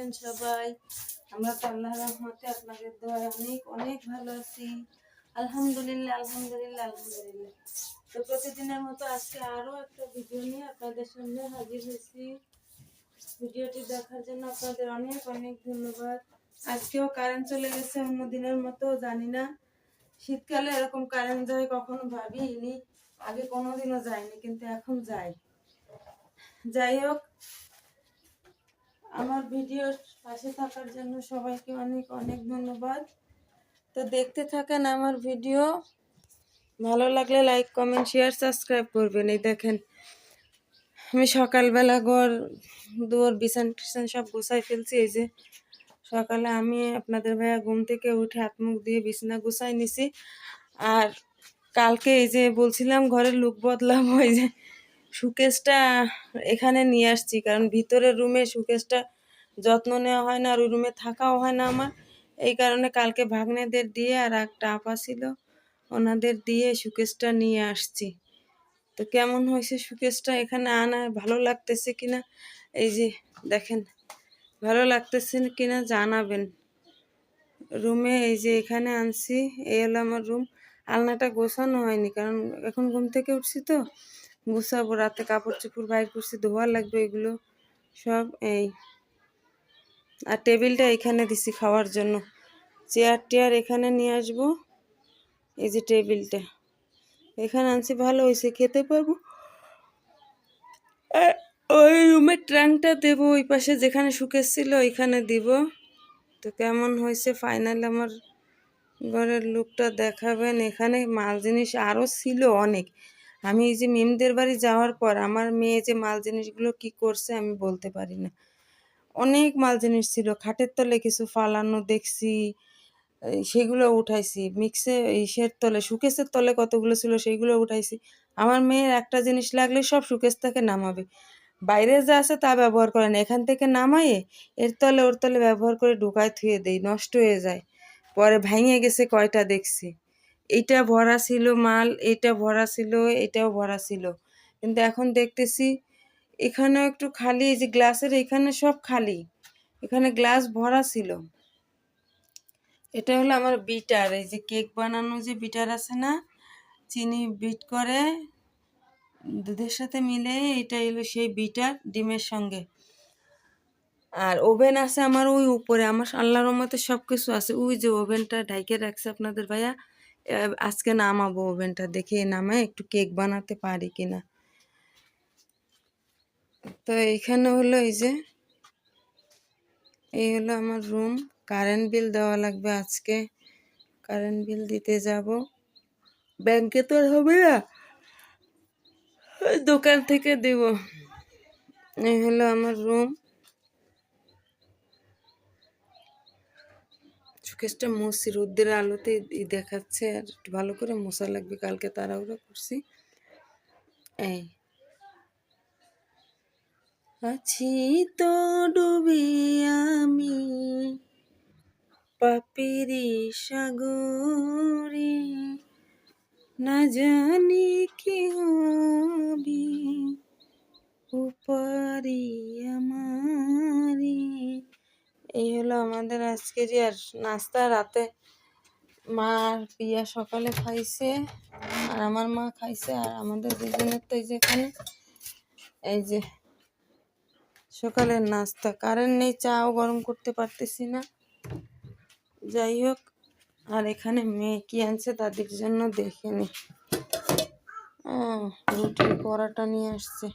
আছেন সবাই। আমরা তো আল্লাহ রহমতে আপনাদের দোয়ায় অনেক অনেক ভালো আছি। আলহামদুলিল্লাহ আলহামদুলিল্লাহ আলহামদুলিল্লাহ। তো প্রতিদিনের মতো আজকে আরও একটা ভিডিও নিয়ে আপনাদের সামনে হাজির হয়েছি। ভিডিওটি দেখার জন্য আপনাদের অনেক অনেক ধন্যবাদ। আজকেও কারেন্ট চলে গেছে অন্য দিনের মতো, জানি না। শীতকালে এরকম কারেন্ট যায় কখনো ভাবিনি আগে কোনোদিনও যায়নি, কিন্তু এখন যায়। যাই হোক আমার ভিডিওর পাশে থাকার জন্য সবাইকে অনেক অনেক ধন্যবাদ। তো দেখতে থাকেন আমার ভিডিও। ভালো লাগলে লাইক, কমেন্ট, শেয়ার, সাবস্ক্রাইব করবেন। এই দেখেন, আমি সকালবেলা ঘর, দুয়ার, বিছান টিছান সব গুছাই ফেলছি। এই যে সকালে আমি আপনাদের ভাইয়া ঘুম থেকে উঠে হাত মুখ দিয়ে বিছানা গুছাই নিছি। আর কালকে এই যে বলছিলাম ঘরের লুক বদলাম ওই যে সুকেশটা এখানে নিয়ে আসছি, কারণ ভিতরের রুমে সুকেশটা যত্ন নেওয়া হয় না আর ওই রুমে থাকাও হয় না আমার। এই কারণে কালকে ভাগ্নেদের দিয়ে আর একটা আপা ছিল, ওনাদের দিয়ে সুকেশটা নিয়ে আসছি। তো কেমন হয়েছে সুকেশটা এখানে আনা, ভালো লাগতেছে কিনা? এই যে দেখেন, ভালো লাগতেছে কিনা জানাবেন। রুমে এই যে এখানে আনছি, এই হলো আমার রুম। আলনাটা গোছানো হয়নি, কারণ এখন ঘুম থেকে উঠছি তো। গুছাবো, রাতে কাপড় চোপড় বাইর করছি, ধোয়া লাগবে, এগুলো সব এই। আর টেবিলটা এখানে দিছি খাওয়ার জন্য। চেয়ার টেয়ার এখানে নিয়ে আসব, এই যে টেবিলটা। এখানে আনছি, ভালো হয়েছে, খেতে পারব ওই রুমের ট্রাঙ্কটা দেবো, ওই পাশে যেখানে শুকেস ছিল, ওইখানে দিব। তো কেমন হয়েছে, ফাইনাল আমার ঘরের লুকটা দেখাবেন। এখানে মাল জিনিস আরও ছিল অনেক। আমি এই যে মিমদের বাড়ি যাওয়ার পর আমার মেয়ে যে মাল জিনিসগুলো কি করছে আমি বলতে পারি না। অনেক মাল জিনিস ছিল, খাটের তলে কিছু ফালানো দেখছি সেগুলো উঠাইছি মিক্সে ইসের তলে, সুকেসের তলে কতগুলো ছিল সেইগুলো উঠাইছি। আমার মেয়ের একটা জিনিস লাগলে সব সুকেস থেকে নামাবে। বাইরে যা আছে তা ব্যবহার করে না, এখান থেকে নামায়ে এর তলে ওর তলে ব্যবহার করে ঢুকায় থুয়ে দেই, নষ্ট হয়ে যায়। পরে ভেঙে গেছে কয়টা দেখছি। এইটা ভরা ছিল মাল এইটা ভরা ছিল, এটাও ভরা ছিল। কিন্তু এখন দেখতেছি এখানেও একটু খালি, এই যে গ্লাসের এখানে সব খালি। এখানে গ্লাস ভরা ছিল। এটা হলো আমার বিটার, এই যে কেক বানানো যে বিটার আছে না, চিনি বিট করে, দুধের সাথে মিলে এটা হলো সেই বিটার ডিমের সঙ্গে। আর ওভেন আছে আমার ওই উপরে, আমার আল্লাহর রহমতে সব কিছু আছে। ওই যে ওভেনটা ঢাইকে রাখছে আপনাদের ভাইয়া। আজকে নামাবো ওভেনটা, দেখে নামে একটু কেক বানাতে পারি কিনা। তো এইখানে হলো এই যে, এই হলো আমার রুম, কারেন্ট বিল দেওয়া লাগবে আজকে। কারেন্ট বিল দিতে যাব। ব্যাংকে তো আর হবে না। দোকান থেকে দেব। এই হলো আমার রুম। শোকেসটা মুছছি রোদ্রের আলোতে দেখাচ্ছে, আর একটু ভালো করে মশা লাগবে, কালকে তাড়াহুড়ো করছি। এই। আছি তো ডুবে আমি, পাপেরি সাগরে। না জানি কি হবে, উপারি আমারি। এই হলো আমাদের আজকের আর নাস্তা রাতে। মা আর পিয়া সকালে খাইছে, আর আমার মা খাইছে, আর আমাদের দুজনের তো এই যে এখানে। এই যে সকালের নাস্তা। কারেন্ট নেই, চাও গরম করতে পারতেছি না। যাই হোক, আর এখানে মেয়ে কি আনছে তাদের জন্য দেখে নি। রুটির পরাটা নিয়ে আসছে।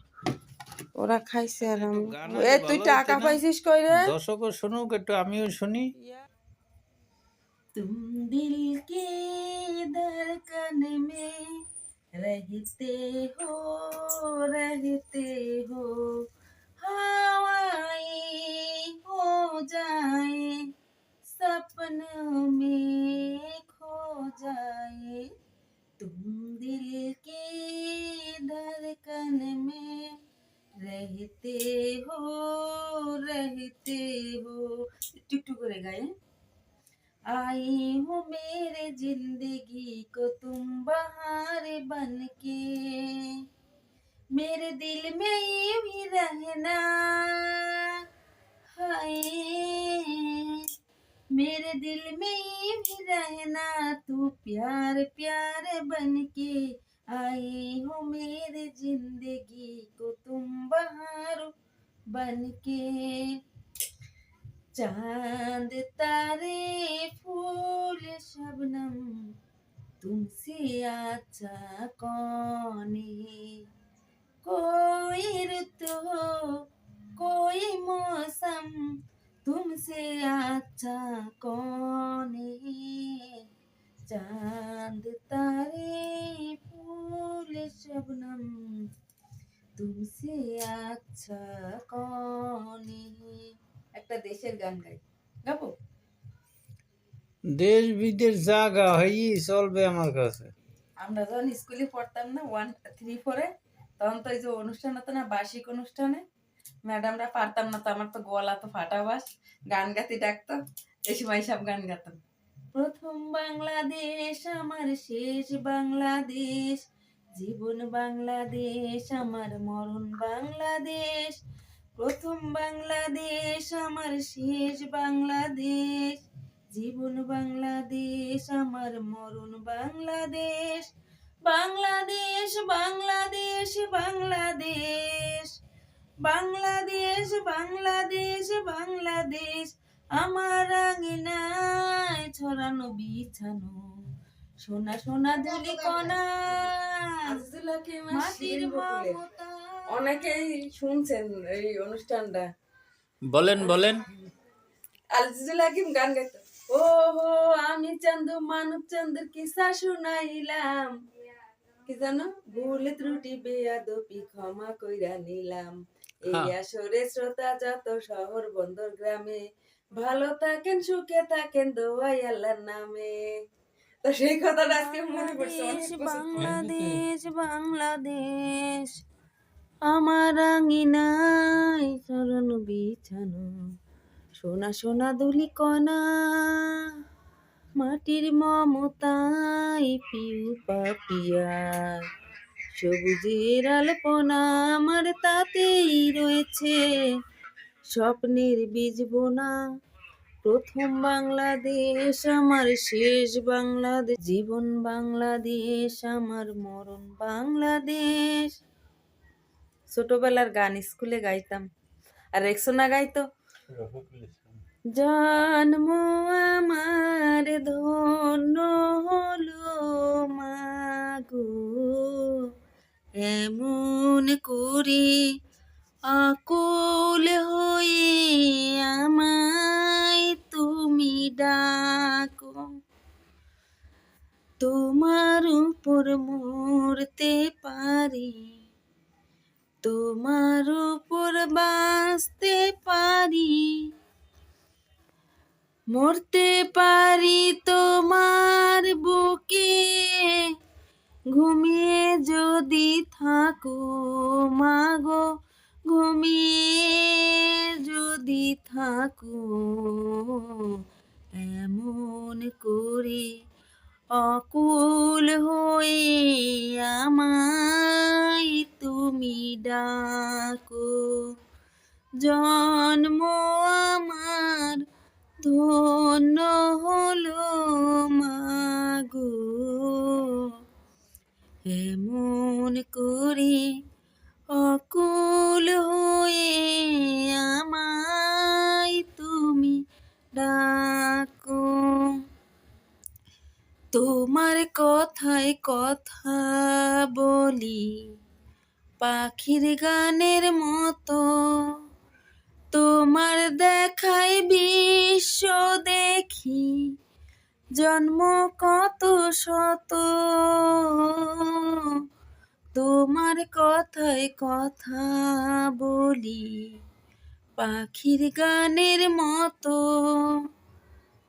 ওরা খাইছে আর আমি গান এ আজকে তুই ভালো টাকা হচ্ছে না? পাইছিস কই রে দর্শকও শুনুক একটু আমিও শুনি तुम दिल के धड़कन में रहते हो रहते हो हवाएं आई हो मेरे ज़िंदगी को तुम बहार बन के मेरे दिल में ये भी रहना। हाय। मेरे दिल में ये भी रहना, तू प्यार प्यार बन के आए हो मेरे ज़िंदगी को तुम बहार बन के चांद तारे फूल शबनम तुमसे अच्छा कौन है कोई ऋतु हो कोई मौसम तुमसे अच्छा कौन है चांद तारे फूल शबनम तुमसे अच्छा कौन है একটা দেশের গান গাই। গাবো? দেশ বিদেশ জায়গা হয়েই চলবে আমার কাছে। আমরা যখন স্কুলে পড়তাম না ওয়ান থ্রি ফোরে তখন তো এই যে অনুষ্ঠান হতো না বার্ষিক অনুষ্ঠানে ম্যাডামরা পারতাম না তো আমার তো গলা তো ফাটা বাস গান গাতে ডাকতো এই সময় সব গান গাতাম। প্রথম বাংলাদেশ আমার শেষ বাংলাদেশ জীবন বাংলাদেশ আমার মরণ বাংলাদেশ প্রথম বাংলাদেশ আমার শেষ বাংলাদেশ। জীবন বাংলাদেশ আমার মরণ বাংলাদেশ। বাংলাদেশ বাংলাদেশ বাংলাদেশ। বাংলাদেশ বাংলাদেশ বাংলাদেশ। আমার আঙিনায় ছড়ানো বিছানো। সোনা সোনা দুলি কণা মাটির মমতা। অনেকেই শুনছেন এই অনুষ্ঠানটা। বলেন বলেন। আজিজুল হাকিম গান গাইতো। ও হো আমি চান্দু মানব চন্দ্র কিসা শুনাইলাম। কি জানো? ভুল ত্রুটি বেয়াদপি ক্ষমা কইরা নিলাম। এই হ্যাঁ। আসরে শ্রোতা যত শহর বন্দর গ্রামে ভালো থাকেন সুখে থাকেন দোয়াই আল্লাহর নামে। তো সেই কথাটা আজকে মনে পড়ছে। বাংলাদেশ বাংলাদেশ। আমার আঙিনায় চরণ বিছানো। সোনা সোনা দুলি কণা মাটির মমতাই পিউ পাপিয়া। সবুজের আলপনা আমার তাতেই রয়েছে। স্বপ্নের বীজ বোনা, প্রথম বাংলাদেশ, আমার শেষ বাংলাদেশ। জীবন বাংলাদেশ, আমার মরণ বাংলাদেশ। ছোটবেলার গান স্কুলে গাইতাম। আর রেক্সোনা গাইতো? জন্ম আমার ধন্য হলো মাগো এমন করে আকুল হয়ে আমায় তুমি ডাকো। তোমার উপর মরতে পারি তোমার উপর বাঁচতে পারি। মরতে পারি তোমার বুকে। ঘুমিয়ে যদি থাকো মাগো, ঘুমিয়ে যদি থাকো এমন করে অকুল হয়ে আমায় ডাকো। জন্ম আমার, ধন্য হলো মাগো। এমন করে অকুল হয়ে আমায় তুমি ডাকো। তোমার কথায় কথা বলি পাখির গানের মতো তোমার দেখাই বিশ্ব দেখি জন্ম কত শত। তোমার কথায় কথা বলি পাখির গানের মতো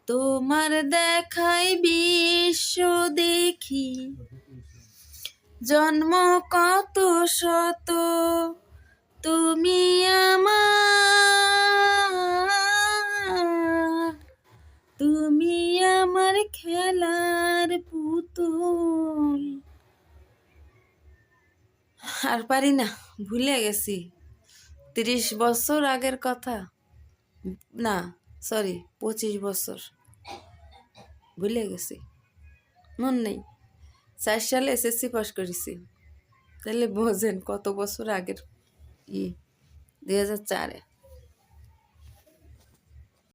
তোমার দেখাই বিশ্ব দেখি জন্ম কত শত? তুমি আমার তুমি আমার খেলার পুতুল। আর পারি না, ভুলে গেছি। তিরিশ বছর আগের কথা। না সরি পঁচিশ বছর। ভুলে গেছি। মন নেই। চার সালে এসএসসি পাস করেছি। তাহলে বোঝেন কত বছর আগের ই দুই হাজার চারে।